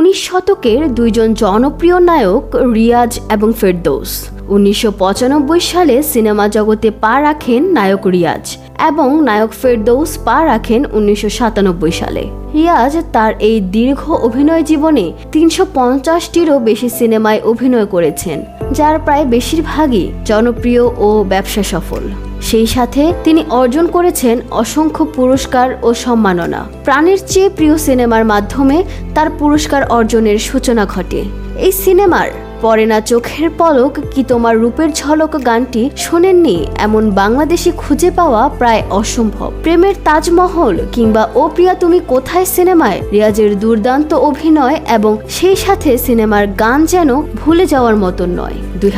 উনিশ শতকের দুইজন জনপ্রিয় নায়ক রিয়াজ এবং ফেরদৌস। উনিশশো পঁচানব্বই সালে সিনেমা জগতে পা রাখেন নায়ক রিয়াজ। এবং নায়ক ফেরদৌস পা রাখেন উনিশশো সাতানব্বই সালে। রিয়াজ তার এই দীর্ঘ অভিনয় জীবনে তিনশো পঞ্চাশটিরও বেশি সিনেমায় অভিনয় করেছেন, যার প্রায় বেশিরভাগই জনপ্রিয় ও ব্যবসা সফল। সেই সাথে তিনি অর্জন করেছেন অসংখ্য পুরস্কার ও সম্মাননা। প্রাণের চেয়ে প্রিয় সিনেমার মাধ্যমে তার পুরস্কার অর্জনের সূচনা ঘটে। এই সিনেমার পরে না চোখের পলক কি তোমার রূপের ঝলক গানটি শোনেননি? এমন বাংলাদেশি খুঁজে পাওয়া প্রায় অসম্ভব। প্রেমের তাজমহল কিংবা ও প্রিয়া তুমি কোথায় সিনেমায়? রিয়াজের দুর্দান্ত অভিনয় এবং সেই সাথে সিনেমার গান যেন ভুলে যাওয়ার মতন নয়। দুই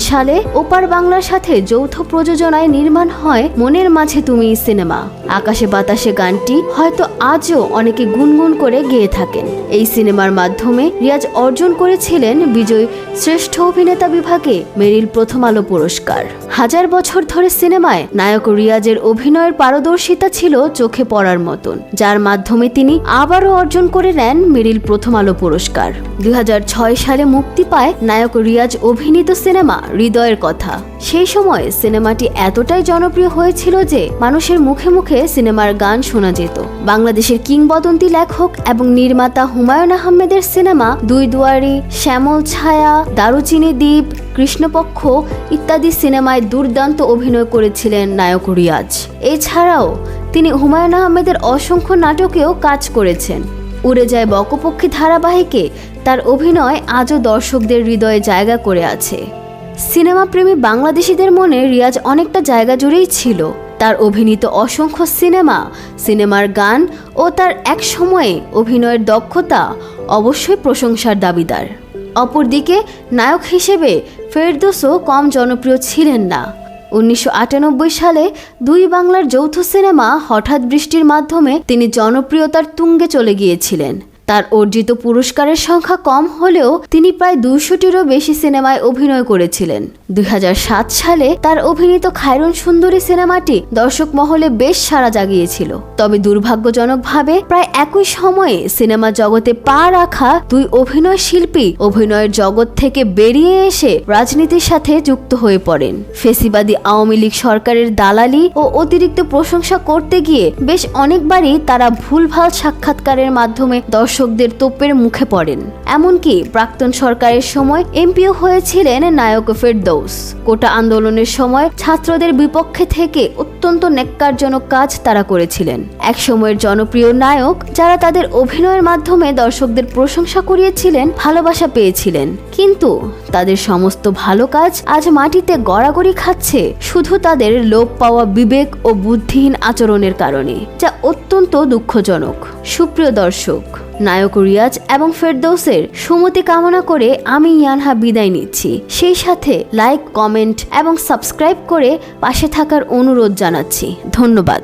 সালে ওপার বাংলার সাথে যৌথ প্রযোজনায় নির্মাণ হয় মনের মাঝে তুমি সিনেমা। আকাশে বাতাসে গানটি হয়তো আজও অনেকে গুনগুন করে গেয়ে থাকেন। এই সিনেমার মাধ্যমে রিয়াজ অর্জন করেছিলেন বিজয় শ্রেষ্ঠ অভিনেতা বিভাগে মেরিল প্রথম আলো পুরস্কার। হাজার বছর ধরে সিনেমায় নায়ক রিয়াজের অভিনয়ের পারদর্শিতা ছিল চোখে পড়ার মতন, যার মাধ্যমে তিনি আবারও অর্জন করে নেন মেরিল প্রথম আলো পুরস্কার। দুই হাজার ছয় সালে মুক্তি পায় নায়ক রিয়াজ অভিনীত সিনেমা হৃদয়ের কথা। সেই সময় সিনেমাটি এতটাই জনপ্রিয় হয়েছিল যে মানুষের মুখে মুখে সিনেমার গান শোনা যেত। বাংলাদেশের কিংবদন্তি লেখক এবং নির্মাতা হুমায়ুন আহমেদের সিনেমা দুই দুয়ারি, শ্যামল ছায়া, দারুচিনি দ্বীপ, কৃষ্ণপক্ষ ইত্যাদি সিনেমায় দুর্দান্ত অভিনয় করেছিলেন নায়ক রিয়াজ। এছাড়াও তিনি হুমায়ুন আহমেদের অসংখ্য নাটকেও কাজ করেছেন। উড়ে যায় বকপক্ষী ধারাবাহিকে তার অভিনয় আজও দর্শকদের হৃদয়ে জায়গা করে আছে। সিনেমা প্রেমী বাংলাদেশিদের মনে রিয়াজ অনেকটা জায়গা জুড়েই ছিল। তার অভিনীত অসংখ্য সিনেমা, সিনেমার গান ও তার এক সময়ে অভিনয়ের দক্ষতা অবশ্যই প্রশংসার দাবিদার। অপরদিকে, নায়ক হিসেবে ফেরদোসও কম জনপ্রিয় ছিলেন না। উনিশশো আটানব্বই সালে দুই বাংলার যৌথ সিনেমা হঠাৎ বৃষ্টির মাধ্যমে তিনি জনপ্রিয়তার তুঙ্গে চলে গিয়েছিলেন। তার অর্জিত পুরস্কারের সংখ্যা কম হলেও তিনি প্রায় দুশোটিরও বেশি সিনেমায় অভিনয় করেছিলেন। দুই সালে তার অভিনীত খায়রুন সুন্দরী সিনেমাটি দর্শক মহলে বেশ সাড়া জাগিয়েছিল। তবে দুর্ভাগ্যজনকভাবে প্রায় একই সময়ে সিনেমা জগতে পা রাখা দুই অভিনয় শিল্পী অভিনয়ের জগৎ থেকে বেরিয়ে এসে রাজনীতির সাথে যুক্ত হয়ে পড়েন। ফেসিবাদী আওয়ামী লীগ সরকারের দালালি ও অতিরিক্ত প্রশংসা করতে গিয়ে বেশ অনেকবারই তারা ভুলভাল সাক্ষাৎকারের মাধ্যমে দর্শকদের তোপের মুখে পড়েন। এমনকি প্রাক্তন সরকারের সময় এমপিও হয়েছিলেন নায়ক ফেরদৌস। কোটা আন্দোলনের সময় ছাত্রদের বিপক্ষে থেকে অত্যন্ত ন্যাক্কারজনক কাজ তারা করেছিলেন। এক সময়ের জনপ্রিয় নায়ক, যারা তাদের অভিনয়ের মাধ্যমে দর্শকদের প্রশংসা করিয়েছিলেন, ভালোবাসা পেয়েছিলেন। কিন্তু তাদের সমস্ত ভালো কাজ আজ মাটিতে গড়াগড়ি খাচ্ছে শুধু তাদের লোপ পাওয়া বিবেক ও বুদ্ধিহীন আচরণের কারণে, যা অত্যন্ত দুঃখজনক। সুপ্রিয় দর্শক, নায়ক রিয়াজ এবং ফেরদৌসের সুমতি কামনা করে আমি ইয়ানহা বিদায় নিচ্ছি। সেই সাথে লাইক কমেন্ট এবং সাবস্ক্রাইব করে পাশে থাকার অনুরোধ জানাচ্ছি। ধন্যবাদ।